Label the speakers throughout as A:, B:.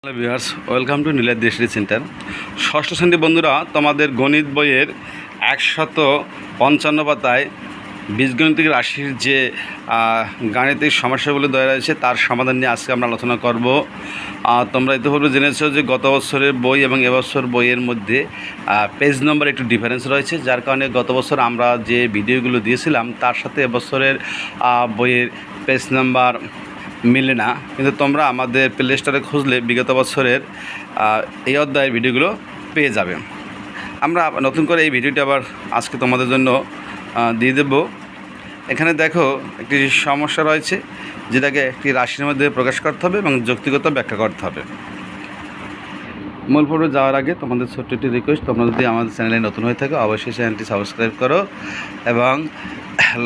A: Hello viewers, welcome to নীলাদ দেশরি সেন্টার। ষষ্ঠ শ্রেণি বন্ধুরা, তোমাদের গণিত বইয়ের একশত পঞ্চান্ন পাতায় বীজগণিতিক রাশির যে গাণিতিক সমস্যাগুলো দেওয়া রয়েছে, তার সমাধান নিয়ে আজকে আমরা আলোচনা করব। তোমরা ইতিপূর্বে জেনেছো যে গত বছরের বই এবং এবছর বইয়ের মধ্যে পেজ নম্বর একটু ডিফারেন্স রয়েছে, যার কারণে গত বছর আমরা যে ভিডিওগুলো দিয়েছিলাম, তার সাথে এবছরের বইয়ের পেজ নাম্বার মিলে না। কিন্তু তোমরা আমাদের প্লে স্টোরে খুঁজলে বিগত বছরের এই অধ্যায়ের ভিডিওগুলো পেয়ে যাবে। আমরা নতুন করে এই ভিডিওটি আবার আজকে তোমাদের জন্য দিয়ে দেব। এখানে দেখো একটি সমস্যা রয়েছে, যেটাকে একটি রাশির মধ্যে প্রকাশ করতে হবে এবং যৌক্তিগত ব্যাখ্যা করতে হবে। মূল পর্বে যাওয়ার আগে তোমাদের ছোট্ট একটি রিকোয়েস্ট তোমরা যদি আমাদের চ্যানেলে নতুন হয়ে থাকো, অবশ্যই চ্যানেলটি সাবস্ক্রাইব করো এবং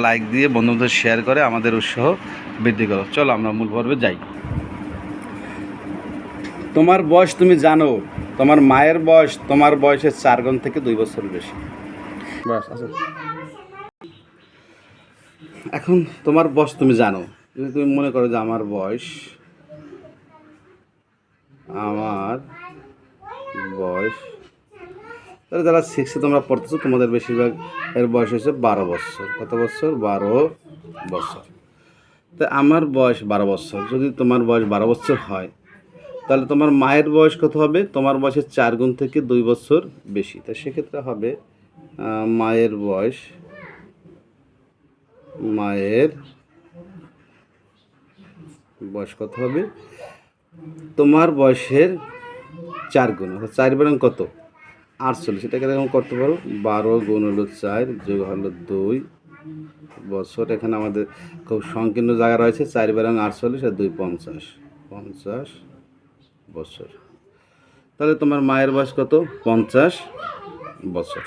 A: লাইক দিয়ে বন্ধুদের শেয়ার করে আমাদের উৎসাহ বৃদ্ধি করো। চলো আমরা মূল পর্বে যাই। তোমার বয়স তুমি জানো তোমার মায়ের বয়স তোমার বয়সের চার গুণ থেকে দুই বছর বেশি। এখন তোমার বয়স তুমি জানো। যদি তুমি মনে করো যে আমার বয়স আমার বয়স তাহলে যারা সিক্সে তোমরা পড়তেছো, তোমাদের বেশিরভাগ এর বয়স হয়েছে বারো বছর। কত বছর? বারো বছর। তা আমার বয়স বারো বছর। যদি তোমার বয়স বারো বছর হয়, তাহলে তোমার মায়ের বয়স কত হবে? তোমার বয়সের চার গুণ থেকে দুই বছর বেশি। তা সেক্ষেত্রে হবে মায়ের বয়স মায়ের বয়স কত হবে? তোমার বয়সের চার গুণ, অর্থাৎ চার বেরং কত? আটচল্লিশ। এটাকে এরকম করতে পারো, বারো গুণ হলো চার, যোগ হলো দুই। বছর এখানে আমাদের খুব সংকীর্ণ জায়গা রয়েছে চার বেরং আটচল্লিশ আর দুই পঞ্চাশ। পঞ্চাশ বছর। তাহলে তোমার মায়ের বয়স কত? পঞ্চাশ বছর।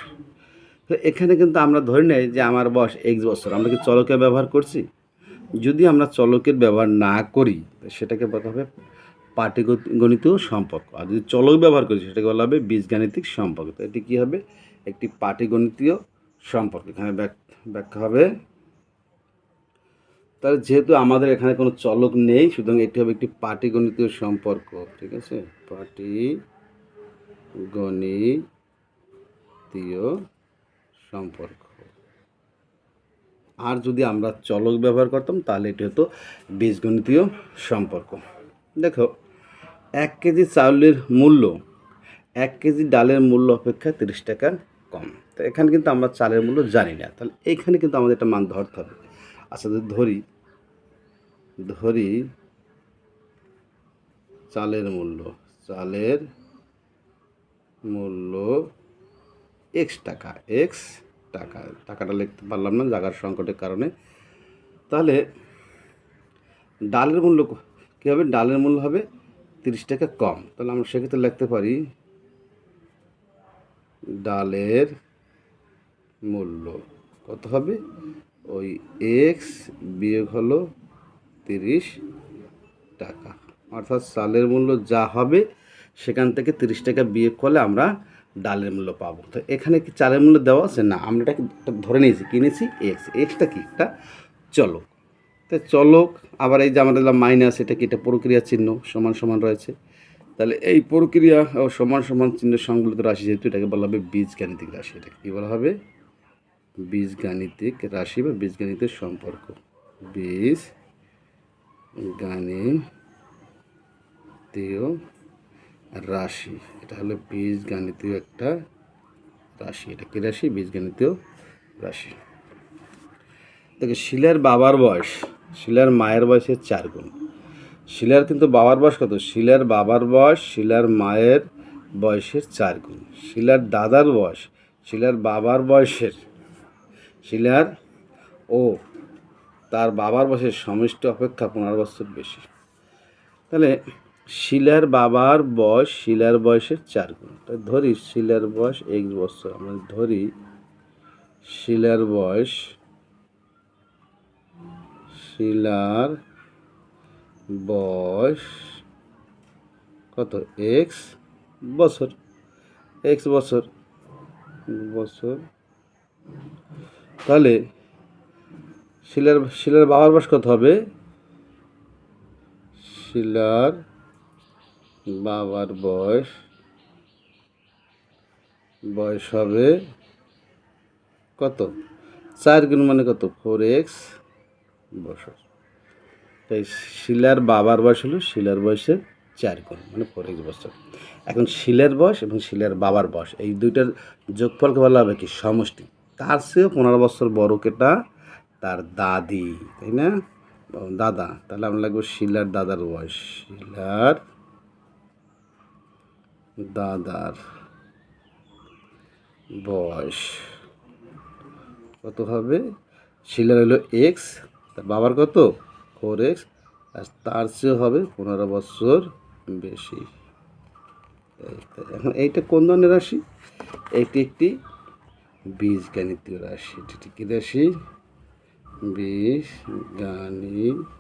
A: তো এখানে কিন্তু আমরা ধরে নেই যে আমার বয়স এক্স বছর। আমরা কি চলকের ব্যবহার করছি? যদি আমরা চলকের ব্যবহার না করি, সেটাকে বলা হবে পাটিগণিতীয় সম্পর্ক। আর যদি চলক ব্যবহার করি, সেটাকে বলা হবে বীজগাণিতিক সম্পর্ক। তো এটি কী হবে? একটি পাটিগণিতীয় সম্পর্ক। এখানে ব্যাখ্যা হবে। তাহলে যেহেতু আমাদের এখানে কোনো চলক নেই, সুতরাং এটি হবে একটি পাটিগণিতীয় সম্পর্ক। ঠিক আছে? পাটি গণিতীয় সম্পর্ক। আর যদি আমরা চলক ব্যবহার করতাম, তাহলে এটি হতো বীজগণিতীয় সম্পর্ক। দেখো এক কেজি চাউলের মূল্য, এক কেজি ডালের মূল্য অপেক্ষা তিরিশ টাকা কম। তো এখানে কিন্তু আমরা চালের মূল্য জানি না। তাহলে এইখানে কিন্তু আমাদের একটা মান ধরতে হবে। আচ্ছা যদি ধরি ধরি চালের মূল্য চালের মূল্য এক্স টাকা এক্স টাকা। টাকাটা লিখতে পারলাম না, জায়গার সংকটের কারণে। তাহলে ডালের মূল্য কী হবে? ডালের মূল্য হবে তিরিশ টাকা কম। তাহলে আমরা সেক্ষেত্রে লিখতে পারি ডালের মূল্য কত হবে? ওই এক্স বিয়োগ হলো তিরিশ টাকা। অর্থাৎ চালের মূল্য যা হবে, সেখান থেকে তিরিশ টাকা বিয়োগ করলে আমরা ডালের মূল্য পাবো। তো এখানে কি চালের মূল্য দেওয়া আছে? না, আমরা এটাকে ধরে নিয়েছি কিনেছি এক্স এক্সটা কি? একটা চলক। তো চলক, আবার এই যে আমাদের মাইনাস এটা কি এটা প্রক্রিয়া চিহ্ন, সমান সমান রয়েছে। তাহলে এই প্রক্রিয়া ও সমান সমান চিহ্ন সংবলিত রাশি যেহেতু এটাকে বলা হবে বীজগাণিতিক রাশি, এটাকে কী বলা হবে? বীজগাণিতিক রাশি বা বীজগাণিতের সম্পর্ক। বীজ গাণিতীয় রাশি, এটা হলো বীজগাণিতীয় একটা রাশি। এটা কি রাশি? বীজগাণিতীয় রাশি। দেখো, শিলার বাবার বয়স। শিলার মায়ের বয়সের চার গুণ। শিলার কিন্তু বাবার বয়স কত? শিলার বাবার বয়স, শিলার মায়ের বয়সের চার গুণ। শিলার দাদার বয়স, শিলার বাবার বয়সের। শিলার ও তার বাবার বয়সের সমষ্টি অপেক্ষা পনেরো বছর বেশি। তাহলে শিলার বাবার বয়স, শিলার বয়সের চার গুণ। তাই ধরি শিলার বয়স এক বছর। আমরা ধরি শিলার বয়স শিলার বয়স কত? এক্স বছর। এক্স বছর। বছর। তাহলে শিলার শিলার বাবার বয়স কত হবে? শিলার বাবার বয়স বয়স হবে কত? চার গুণ মানে কত? ফোর এক্স বছর তাই শিলার বাবার বয়স হলো, শিলার বয়সের চার গুণ মানে এক্স বছর। এখন শিলের বয়স এবং শিলের বাবার বয়স, এই দুইটার যোগফলকে বলা হবে কি সমষ্টি। তার চেয়েও পনেরো বছর বড় কেটা তার দাদি, তাই না? দাদা। তাহলে আমরা লাগবো শিলার দাদার বয়স। শিলার দাদার বয়স কত হবে? শিলার হলো এক্স তার বাবার কত? ফোর এক্স আর তার চেয়ে হবে পনেরো বছর বেশি। এখন এইটা কোন ধরনের রাশি? এইটি একটি বীজগাণিতীয় রাশি। এটি কী রাশি? বীজ গাণিতীয়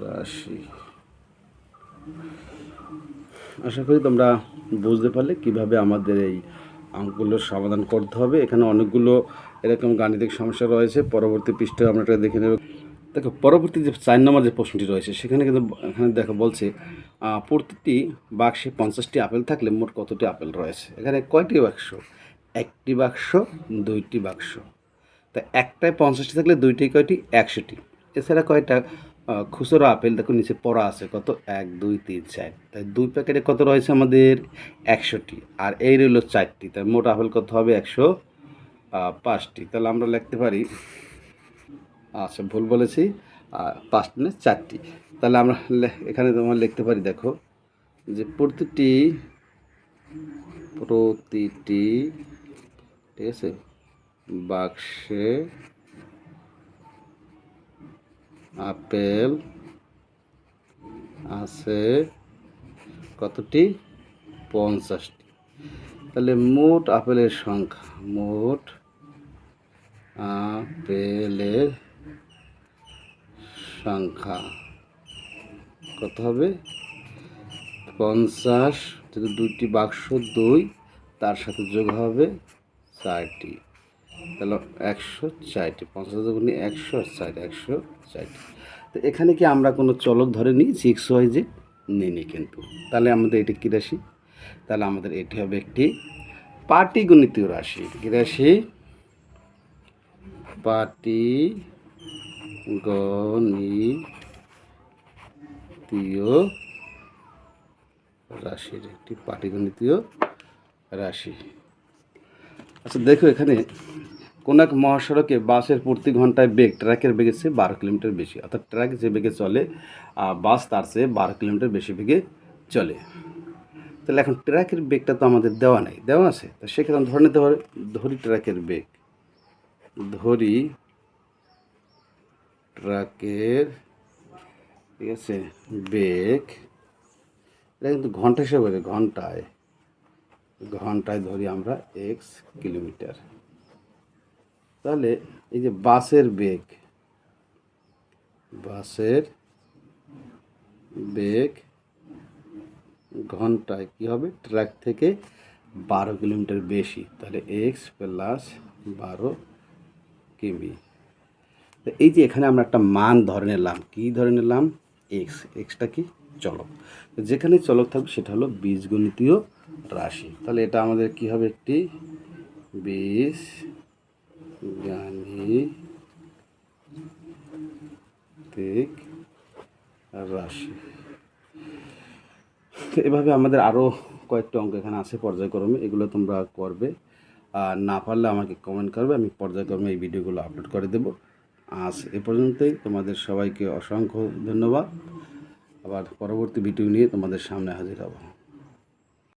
A: রাশি। আশা করি তোমরা বুঝতে পারলে কীভাবে আমাদের এই অঙ্কগুলোর সমাধান করতে হবে। এখানে অনেকগুলো এরকম গাণিতিক সমস্যা রয়েছে। পরবর্তী পৃষ্ঠায় আমরা এটা দেখে নেব। দেখো, পরবর্তী যে চার নম্বর যে প্রশ্নটি রয়েছে, সেখানে কিন্তু এখানে দেখো বলছে প্রতিটি বাক্সে পঞ্চাশটি আপেল থাকলে মোট কতটি আপেল রয়েছে? এখানে কয়টি বাক্স? একটি বাক্স, দুইটি বাক্স। তা একটায় পঞ্চাশটি থাকলে দুইটি কয়টি? একশোটি। এছাড়া কয়টা? খুচরো আপেল দেখো নিচে পড়া আছে কত? এক, দুই, তিন, চার। তাই দুই প্যাকেটে কত রয়েছে আমাদের? একশোটি আর এই রইল চারটি। তাই মোট আপেল কত হবে? একশো পাঁচটি। তাহলে আমরা লিখতে পারি আচ্ছা ভুল বলেছি পাঁচটি না চারটি। তাহলে আমরা এখানে তোমার লিখতে পারি, দেখো, যে প্রতিটি প্রতিটি, ঠিক আছে, বাক্সে আপেল আছে কতটি? পঞ্চাশটি। তাহলে মোট আপেলের সংখ্যা, মোট আপেলের সংখ্যা কত হবে? পঞ্চাশ থেকে দুইটি বাক্স, দুই, তার সাথে যোগ হবে চারটি। তাহলে একশো চারটি পঞ্চাশ দুগুণে একশো চার একশো চারটি তো এখানে কি আমরা কোনো চলক ধরে নিই? সিক্স ওয়াইজে নিইনি কিন্তু। তাহলে আমাদের এটি কী রাশি? তাহলে আমাদের এটি হবে একটি পাটিগণিতীয় রাশি। কী রাশি? পাটি গণিতীয় রাশির একটি পাটিগণিতীয় রাশি। আচ্ছা দেখো এখানে কোন এক মহাসড়কে বাসের প্রতি ঘন্টায় বেগ ট্রাকের বেগের চেয়ে বারো কিলোমিটার বেশি, অর্থাৎ ট্রাক যে বেগে চলে বাস তার চেয়ে বারো কিলোমিটার বেশি বেগে চলে। তাহলে এখন ট্রাকের বেগটা তো আমাদের দেওয়া নেই, দেওয়া আছে। তো সেক্ষেত্রে ধরে নিতে পারে, ধরি ট্রাকের বেগ। ধরি ট্রাকের ঠিক আছে, বেগ। এটা কিন্তু ঘণ্টা হিসেবে ঘন্টায়। ঘন্টায় ধরি আমরা এক্স কিলোমিটার। তাহলে এই যে বাসের বেগ বাসের বেগ ঘন্টায় কি হবে? ট্র্যাক থেকে বারো কিলোমিটার বেশি। তাহলে এক্স প্লাস বারো কিমি। তো এই যে এখানে আমরা একটা মান ধরে নিলাম। কী ধরে নিলাম? এক্স এক্সটা কি? চলক। যেখানে চলক থাকবে সেটা হলো বীজগণিতীয় রাশি। তাহলে এটা আমাদের কি হবে? একটি বীজ গাণিতিক রাশি। তো এভাবে আমাদের আরও কয়েকটা অঙ্ক এখানে আছে পর্যায়ক্রমে, এগুলো তোমরা করবে। আর না পারলে আমাকে কমেন্ট করবে, আমি পর্যায়ক্রমে এই ভিডিওগুলো আপলোড করে দেব। আজ এ পর্যন্তই, তোমাদের সবাইকে অসংখ্য ধন্যবাদ। আবার পরবর্তী ভিডিও নিয়ে তোমাদের সামনে হাজির হব।